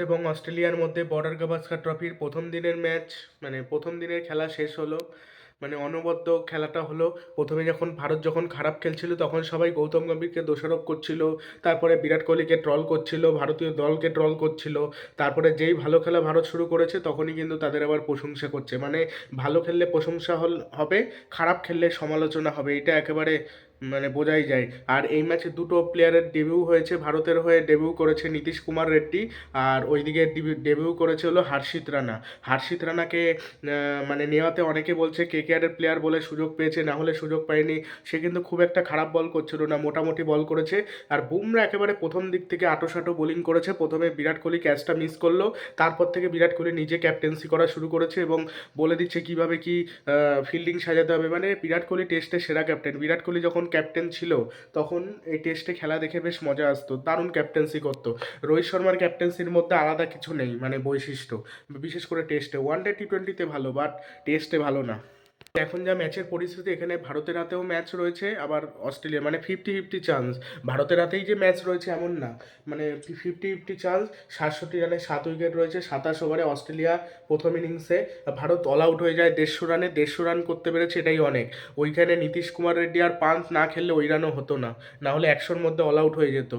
এবং অস্ট্রেলিয়ার মধ্যে বর্ডার গাভাস্কার ট্রফির প্রথম দিনের ম্যাচ মানে প্রথম দিনের খেলা শেষ হলো মানে অনবদ্য খেলাটা হলো। প্রথমে যখন ভারত যখন খারাপ খেলছিল, তখন সবাই গৌতম গম্ভীরকে দোষারোপ করছিল, তারপরে বিরাট কোহলিকে ট্রল করছিল, ভারতীয় দলকে ট্রল করছিল। তারপরে যেই ভালো খেলা ভারত শুরু করেছে, তখনই কিন্তু তাদের আবার প্রশংসা করছে। মানে ভালো খেললে প্রশংসা হল, হবে, খারাপ খেললে সমালোচনা হবে। এটা একেবারে মানে বোঝাই যায়। আর এই ম্যাচে দুটো প্লেয়ারের ডেবিউ হয়েছে। ভারতের হয়ে ডেবিউ করেছে নীতিশ কুমার রেড্ডি আর ওইদিকে ডেবিউ করেছে হলো হার্ষিত রানা। হার্ষিত রানাকে মানে নেওয়াতে অনেকে বলছে কে কেআরের প্লেয়ার বলে সুযোগ পেয়েছে, না হলে সুযোগ পায়নি। সে কিন্তু খুব একটা খারাপ বল করছিল না, মোটামুটি বল করেছে। আর বুমরা একেবারে প্রথম দিক থেকে আটোসাটো বোলিং করেছে। প্রথমে বিরাট কোহলি ক্যাচটা মিস করল। তারপর থেকে বিরাট কোহলি নিজে ক্যাপ্টেন্সি করা শুরু করেছে এবং বলে দিচ্ছে কীভাবে কি ফিল্ডিং সাজাতে হবে। মানে বিরাট কোহলি টেস্টে সেরা ক্যাপ্টেন বিরাট কোহলি যখন ক্যাপ্টেন ছিল, তখন এই টেস্টে খেলা দেখে বেশ মজা আসতো। দারুণ ক্যাপ্টেন্সি করতো। রোহিত শর্মার ক্যাপ্টেন্সির মধ্যে আলাদা কিছু নেই মানে বৈশিষ্ট্য। বিশেষ করে টেস্টে ওয়ান ডে টি টোয়েন্টিতে ভালো বাট টেস্টে ভালো না। এখন যা ম্যাচের পরিস্থিতি, এখানে ভারতের হাতেও ম্যাচ রয়েছে, আবার অস্ট্রেলিয়া মানে ফিফটি ফিফটি চান্স ভারতের হাতেই যে ম্যাচ রয়েছে এমন না মানে ফিফটি ফিফটি চান্স সাতষট্টি রানে সাত উইকেট রয়েছে, সাতাশ ওভারে অস্ট্রেলিয়া প্রথম ইনিংসে ভারত অল আউট হয়ে যায় দেড়শো রানে দেড়শো রান করতে পেরেছে এটাই অনেক। ওইখানে নীতিশ কুমার রেড্ডি আর পাঁচ না খেললে ওই রানও হতো না না হলে একশোর মধ্যে অল আউট হয়ে যেত।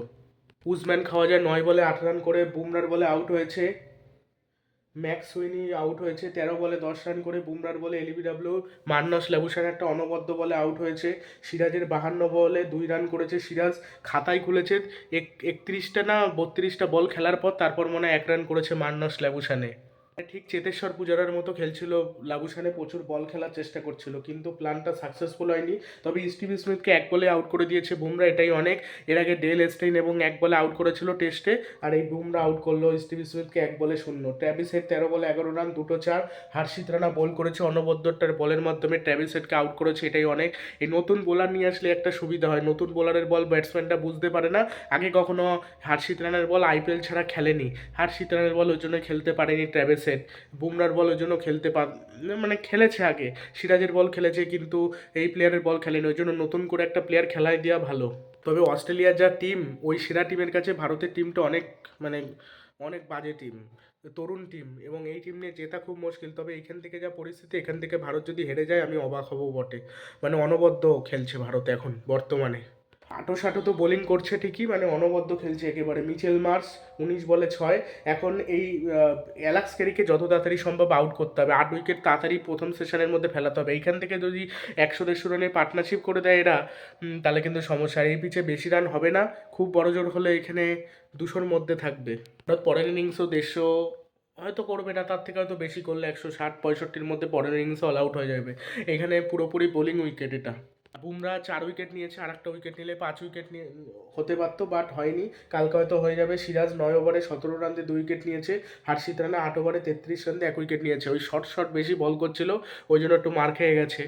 উজম্যান খাওয়া যায় নয় বলে আট রান করে, বুমরার বলে আউট হয়েছে। ম্যাক্স সুইনি আউট হয়েছে, তেরো বলে দশ রান করে, বুমরার বলে এলবিডব্লিউ মান্নস লেবুসান একটা অনবদ্য বলে আউট হয়েছে, সিরাজের বাহান্ন বলে দুই রান করেছে সিরাজ, খাতায় খুলেছে, এক, একত্রিশটা না বত্রিশটা বল খেলার পর তারপর মনে হয় এক রান করেছে মান্নাস লেবুসানে। ঠিক চেতেশ্বর পূজারার মতো খেলছিল লাবুসানে প্রচুর বল খেলার চেষ্টা করছিল, কিন্তু প্ল্যানটা সাকসেসফুল হয়নি। তবে স্টিভ স্মিথকে এক বলে আউট করে দিয়েছে বুমরা, এটাই অনেক। এর আগে ডেল স্টেইন এবং এক বলে আউট করেছিল টেস্টে আর এই বুমরা আউট করল স্টিভ স্মিথকে এক বলে শূন্য। ট্র্যাভিস হেড তেরো বলে এগারো রান, দুটো চার। হার্ষিত রানা বল করেছে অনবদ্যটার বলের মাধ্যমে ট্র্যাভিস হেডকে আউট করেছে, এটাই অনেক। এই নতুন বোলার নিয়ে আসলে একটা সুবিধা হয়, নতুন বোলারের বল ব্যাটসম্যানটা বুঝতে পারে না। আগে কখনো হার্ষিত রানার বল আইপিএল ছাড়া খেলেনি। হার্ষিত রানার বল ওই জন্য খেলতে পারেনি ট্র্যাভিস হেড বুমরার বল ওই জন্য খেলতে পার মানে খেলেছে আগে। সিরাজের বল খেলেছে কিন্তু এই প্লেয়ারের বল খেলেনি। ওই জন্য নতুন করে একটা প্লেয়ার খেলায় দেওয়া ভালো। তবে অস্ট্রেলিয়ার যা টিম ওই সেরা টিমের কাছে ভারতের টিমটা অনেক মানে অনেক বাজে টিম তরুণ টিম এবং এই টিম নিয়ে জেতা খুব মুশকিল। তবে এইখান থেকে যা পরিস্থিতি, এখান থেকে ভারত যদি হেরে যায়, আমি অবাক হব বটে। মানে অনবদ্য খেলছে ভারত এখন, বর্তমানে। আটো সাটো তো বোলিং করছে ঠিকই মানে অনবদ্য খেলছে একেবারে। মিচেল মার্স, উনিশ বলে ছয়। এখন এই অ্যালাক্স কেরিকে যত তাড়াতাড়ি সম্ভব আউট করতে হবে। আট উইকেট তাড়াতাড়ি প্রথম সেশনের মধ্যে ফেলাতে হবে। এইখান থেকে যদি একশো দেড়শো রানের পার্টনারশিপ করে দেয় এরা তাহলে কিন্তু সমস্যা। এই পিচে বেশি রান হবে না। খুব বড় জোর হলে এখানে দুশোর মধ্যে থাকবে। ভারত পরের ইনিংসও দেড়শো হয়তো করবে না, তার থেকে হয়তো বেশি করলে একশো ষাট, পঁয়ষট্টির মধ্যে পরের ইনিংসে অল আউট হয়ে যাবে। এখানে পুরোপুরি বোলিং উইকেট এটা। বুমরা চার উইকেট নিয়েছে আর একটা উইকেট নিলে পাঁচ উইকেট নিয়ে, হতে পারতো বাট হয়নি। কালকে হয়তো হয়ে যাবে সিরাজ, নয় ওভারে সতেরো রান দিয়ে দুই উইকেট নিয়েছে। হার্ষিত রানা আট ওভারে তেত্রিশ রান দিয়ে এক উইকেট নিয়েছে। ওই শর্ট শর্ট বেশি বল করছিল, ওই জন্য একটু মার খেয়ে গেছে।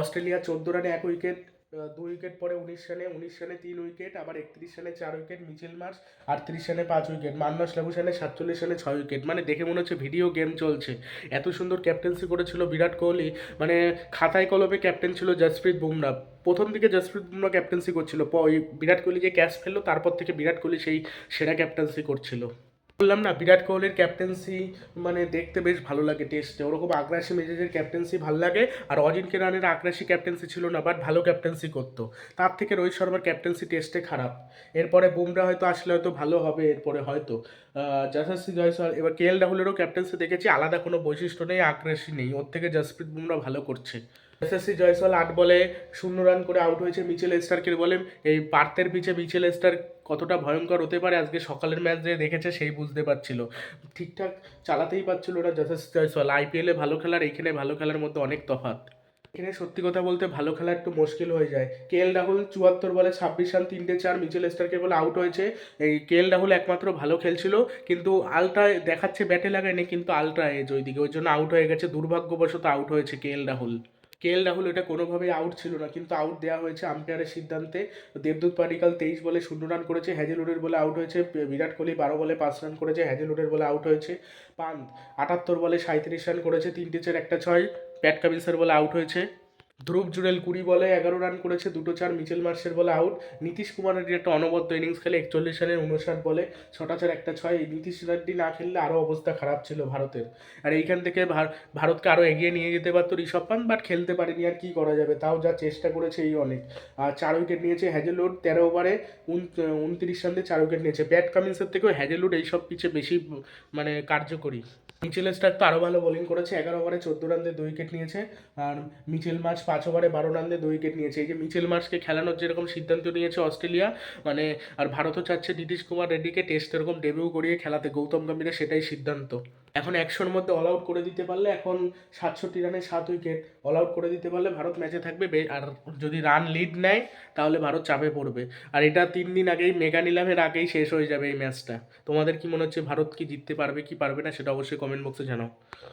অস্ট্রেলিয়া চোদ্দ রানে এক উইকেট দুই উইকেট পরে উনিশ রানে উনিশ রানে তিন উইকেট, আবার একত্রিশ রানে চার উইকেট মিচেল মার্স আটত্রিশ রানে পাঁচ উইকেট, মান্নাস লাবুসানে সাতচল্লিশ রানে ছয় উইকেট। মানে দেখে মনে হচ্ছে ভিডিও গেম চলছে। এত সুন্দর ক্যাপ্টেন্সি করেছিল বিরাট কোহলি। মানে খাতায় কলমে ক্যাপ্টেন ছিল জসপ্রীত বুমরা। প্রথম দিকে জসপ্রীত বুমরা ক্যাপ্টেন্সি করছিল। বিরাট কোহলি যে ক্যাচ ফেলল, তারপর থেকে বিরাট কোহলি সেই সেরা ক্যাপ্টেন্সি করছিল। বললাম না, বিরাট কোহলির ক্যাপ্টেন্সি মানে দেখতে বেশ ভালো লাগে টেস্টে ওরকম আগ্রাসী মেজাজের ক্যাপ্টেন্সি ভালো লাগে, আর অজিনকে রানের আগ্রাসী ক্যাপ্টেন্সি ছিল না বাট ভালো ক্যাপ্টেন্সি করতো। তার থেকে রোহিত শর্মার ক্যাপ্টেন্সি টেস্টে খারাপ। এরপরে বুমরা হয়তো আসলে হয়তো ভালো হবে, এরপরে হয়তো। যশস্বী জয়সওয়াল, এবার কে এল রাহুলেরও ক্যাপ্টেন্সি দেখেছি, আলাদা কোনো বৈশিষ্ট্য নেই, আগ্রাসী নেই। ওর থেকে জসপ্রীত বুমরা ভালো করছে। যশস্বী জয়সল আট বলে শূন্য রান করে আউট হয়েছে মিচেল স্টারকে বলে। এই পার্থের পিছে মিচেল স্টার কতটা ভয়ঙ্কর হতে পারে আজকে সকালের ম্যাচ যে দেখেছে সেই বুঝতে পারছিল। ঠিকঠাক চালাতেই পারছিল না যশস্বী জয়সল আইপিএলে ভালো খেলার এইখানে ভালো খেলার মধ্যে অনেক তফাৎ। এখানে সত্যি কথা বলতে ভালো খেলা একটু মুশকিল হয়ে যায়। কে এল রাহুল চুয়াত্তর বলে ছাব্বিশ রান, তিনটে চার মিচেল স্টারকে বলে আউট হয়েছে। এই কে এল রাহুল একমাত্র ভালো খেলছিল, কিন্তু আলট্রা দেখাচ্ছে ব্যাটে লাগায়নি, কিন্তু আলট্রা এজ ওইদিকে, ওই জন্য আউট হয়ে গেছে। দুর্ভাগ্যবশত আউট হয়েছে কে এল রাহুল। কে এল রাহুল এটা কোনোভাবেই আউট ছিল না, কিন্তু আউট দেওয়া হয়েছে আম্পায়ারের সিদ্ধান্তে। দেবদূত পানিকাল তেইশ বলে শূন্য রান করেছে হ্যাজেলউডের বলে আউট হয়েছে, বিরাট কোহলি বারো বলে পাঁচ রান করেছে হ্যাজেলউডের বলে আউট হয়েছে পান্ত আটাত্তর বলে সাঁত্রিশ রান করেছে, তিনটি চার, একটা ছয়, প্যাট কামিন্সের বলে আউট হয়েছে। ধ্রুব জুড়েল কুড়ি বলে, এগারো রান করেছে, দুটো চার মিচেল মার্শের বলে আউট নীতিশ কুমার রেড্ডি একটা অনবদ্য ইনিংস খেলে, একচল্লিশ রানের উনষাট বলে ছটা চার একটা ছয়। এই নীতিশ রেড্ডি না খেললে আরও অবস্থা খারাপ ছিল ভারতের। আর এইখান থেকে ভার- ভারতকে আরও এগিয়ে নিয়ে যেতে পারতো ঋষভ পান্ত বাট খেলতে পারেনি, আর কি করা যাবে? তাও যা চেষ্টা করেছে এই অনেক। আর চার উইকেট নিয়েছে হ্যাজেলউড তেরো ওভারে উনত্রিশ রান দিয়ে চার উইকেট নিয়েছে। ব্যাট কামিন্সের থেকেও হ্যাজেলউড এইসব পিচে বেশি মানে কার্যকরী। মিচেল স্টার্ক তো আরও ভালো বোলিং করেছে, এগারো ওভারে চোদ্দ রান দিয়ে দুই উইকেট নিয়েছে, আর মিচেল মার্চ পাঁচ ওভারে বারো রান দিয়ে দুই উইকেট নিয়েছে। এই যে মিচেল মার্চকে খেলানোর যেরকম সিদ্ধান্ত নিয়েছে অস্ট্রেলিয়া মানে আর ভারতও চাচ্ছে নীতিশ কুমার রেড্ডিকে টেস্ট এরকম ডেবিউ করিয়ে খেলাতে, গৌতম গম্ভীরের সেটাই সিদ্ধান্ত। এখন একশোর মধ্যে অল আউট করে দিতে পারলে এখন সাতষট্টি রানে সাত উইকেট অল আউট করে দিতে পারলে ভারত ম্যাচে থাকবে আর যদি রান লিড নেয়, তাহলে ভারত চাপে পড়বে। আর এটা তিন দিন আগেই মেগা নিলামের আগেই শেষ হয়ে যাবে এই ম্যাচটা তোমাদের কি মনে হচ্ছে, ভারত কি জিততে পারবে, কি পারবে না, সেটা অবশ্যই কমেন্ট বক্সে জানাও।